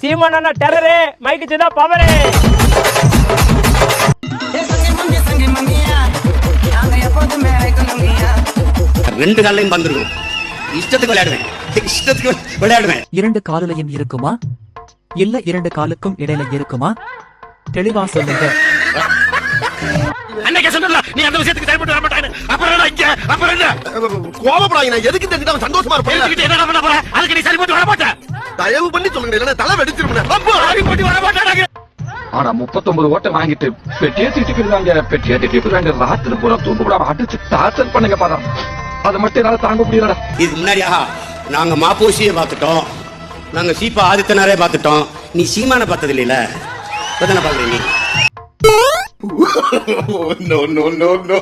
சீமானா டெரரு மைக்கு சின்ன பவரு ரெண்டு காலையும் வந்துருக்கும் இஷ்டத்துக்கு விளையாடுவேன். இஷ்டத்துக்கு விளையாடுவேன். இரண்டு காலுலையும் இருக்குமா? இல்ல இரண்டு காலுக்கும் இடையில இருக்குமா? தெளிவா சொல்லுங்க. அன்னைக்கு சொன்னல நீ அந்த விஷயத்துக்கு செயல்பட்டு வர மாட்டாங்க அப்புறம் என்ன இங்க? அப்புறம் என்ன? கோபப்படாங்க நான் எதுக்கு தெரிஞ்சுட்டு சந்தோஷமா இருப்பான் என்ன பண்ண போற? அதுக்கு நீ செயல்பட்டு வர மாட்ட. தயவு பண்ணி சொல்லுங்க இல்லைன்னா தலை வெடிச்சிருப்பேன் அப்போ ஆடி போட்டு வர மாட்டாங்க ஆனா முப்பத்தொன்பது ஓட்டை வாங்கிட்டு பெட்டியே திட்டிக்கிறாங்க பெட்டியே திட்டிக்கிறாங்க ராத்திரி பூரா தூங்க விடாம அடிச்சு டார்ச்சர் பண்ணுங்க பாரு. அதை மட்டும் என்னால தாங்க முடியலடா. இது முன்னாடியா நாங்க மாப்போசியை பார்த்துட்டோம். நாங்க சீப்பா ஆதித்தனாரே பார்த்துட்டோம். நீ சீமான பார்த்தது இல்லைல இப்பதானே பாக்குறீங்க நீ? No no no no